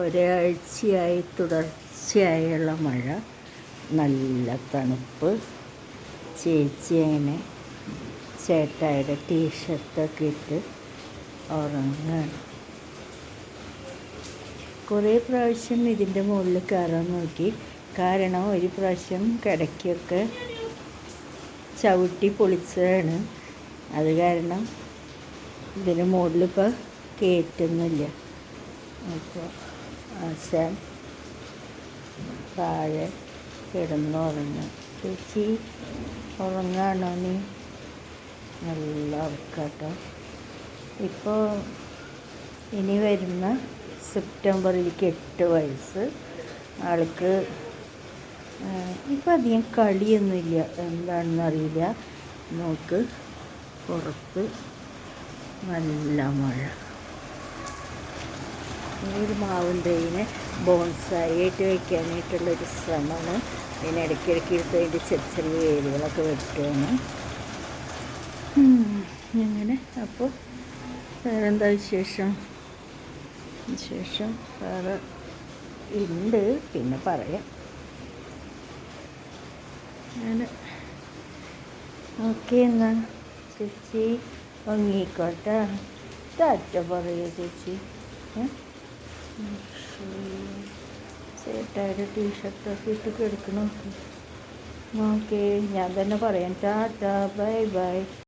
ഒരാഴ്ചയായി തുടർച്ചയായുള്ള മഴ നല്ല തണുപ്പ്. ചേച്ചി അങ്ങനെ ചേട്ടായുടെ ടീഷർട്ടൊക്കെ ഇട്ട് ഉറങ്ങാണ്. കുറേ പ്രാവശ്യം ഇതിന്റെ മുകളിൽ കയറാൻ നോക്കി. കാരണം ഒരു പ്രാവശ്യം കിടക്കൊക്കെ ചവിട്ടി പൊളിച്ചതാണ്. അത് കാരണം ഇതിന് മുകളിലിപ്പോൾ കയറ്റുന്നില്ല. അപ്പോൾ ആശാൻ താഴെ കിടന്നുറങ്ങും ചേച്ചി ഉറങ്ങാണോ നീ? നല്ല ഉറക്കാട്ടോ. ഇപ്പോൾ ഇനി വരുന്ന സെപ്റ്റംബറിലേക്ക് എട്ട് വയസ്സ്. ആൾക്ക് ഇപ്പം അധികം കളിയൊന്നുമില്ല. എന്താണെന്നറിയില്ല നോക്ക് പുറത്ത് നല്ല മഴ. ഈ ഒരു മാവിൻ തൈനെ ബോൺസായി വയ്ക്കാനായിട്ടുള്ളൊരു ശ്രമമാണ്. അതിന് ഇടയ്ക്കിടയ്ക്ക് എടുത്ത് അതിന്റെ ചെറിയ ചെറിയ വേരുകളൊക്കെ വെട്ടുകയാണ്. അങ്ങനെ അപ്പോൾ വേറെന്താ വിശേഷം? വിശേഷം വേറെ ഉണ്ട് പിന്നെ പറയാം. അങ്ങനെ. ഓക്കെ എന്നാ. ചേച്ചി ഭംഗിക്കോട്ടെ ടാറ്റ പറയുക ചേച്ചി. ഏ? ചേട്ടായുടെ ടീഷർട്ടൊക്കെ ഇട്ട് കിടക്കണം ഓക്കെ ഞാൻ തന്നെ പറയാം. Tata bye bye.